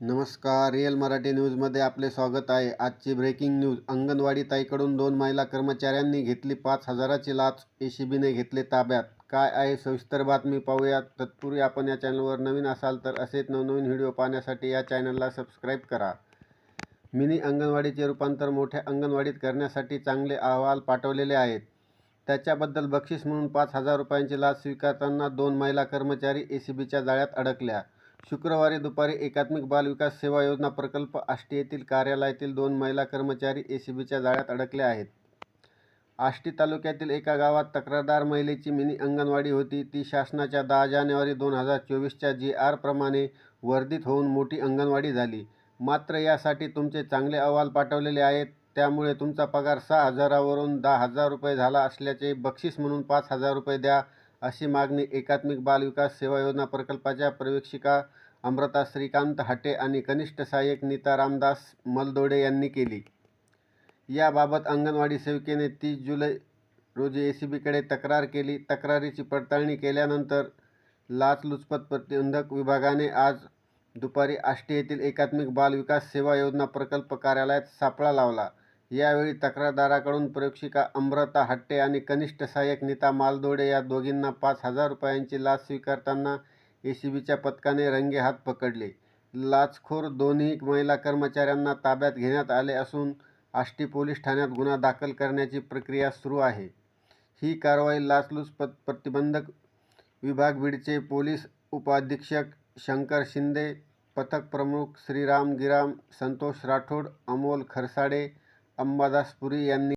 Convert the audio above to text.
नमस्कार रिअल मराठी न्यूजमध्ये आपले स्वागत आहे. आजची ब्रेकिंग न्यूज अंगणवाडी ताईकडून दोन महिला कर्मचाऱ्यांनी घेतली पाच हजाराची लाच एसीबीने घेतले ताब्यात. काय आहे सविस्तर बातमी पाहूयात. तत्पूर्वी आपण या चॅनलवर नवीन असाल तर असेच नवनवीन व्हिडिओ पाहण्यासाठी या चॅनलला सबस्क्राईब करा. मिनी अंगणवाडीचे रूपांतर मोठ्या अंगणवाडीत करण्यासाठी चांगले अहवाल पाठवलेले आहेत. त्याच्याबद्दल बक्षीस म्हणून पाच हजार रुपयांची लाच स्वीकारताना दोन महिला कर्मचारी एसीबीच्या जाळ्यात अडकल्या. शुक्रवारी दुपारी एकात्मिक बाल विकास सेवा योजना प्रकल्प आष्टी येथील कार्यालयातील दोन महिला कर्मचारी एसीबीच्या जाळ्यात अडकले आहेत. आष्टी तालुक्यातील एका गावात तक्रारदार महिलेची मिनी अंगणवाडी होती. ती शासनाच्या दहा जानेवारी दोन हजार चोवीसच्या जी आर प्रमाणे वर्धित होऊन मोठी अंगणवाडी झाली. मात्र यासाठी तुमचे चांगले अहवाल पाठवलेले आहेत. त्यामुळे तुमचा पगार सहा हजारावरून दहा हजार रुपये झाला असल्याचे बक्षीस म्हणून पाच हजार रुपये द्या. अशी मागणी एकात्मिक बाल विकास सेवा योजना प्रकल्पाच्या प्रवेक्षिका अमृता श्रीकांत हाटे आणि कनिष्ठ सहाय्यक नीता रामदास मलदोडे यांनी केली. याबाबत अंगणवाडी सेविकेने तीस जुलै रोजी ए सी बीकडे तक्रार केली. तक्रारीची पडताळणी केल्यानंतर लाचलुचपत प्रतिबंधक विभागाने आज दुपारी आष्टी येथील एकात्मिक बाल विकास सेवा योजना प्रकल्प कार्यालयात सापळा लावला. यावेळी तक्रारदाराकडून प्रयोगशिका अमृता हट्टे आणि कनिष्ठ सहाय्यक नीता मालदोडे या दोघींना पाच हजार रुपयांची लाच स्वीकारताना ए सी बीच्या पथकाने रंगेहात पकडले. लाचखोर दोन्ही महिला कर्मचाऱ्यांना ताब्यात घेण्यात आले असून आष्टी पोलीस ठाण्यात गुन्हा दाखल करण्याची प्रक्रिया सुरू आहे. ही कारवाई लाचलुचपत प्रतिबंधक विभाग बीडचे पोलीस उपाधीक्षक शंकर शिंदे पथक प्रमुख श्रीराम गिराम संतोष राठोड अमोल खरसाडे अंबादास पुरी यांनी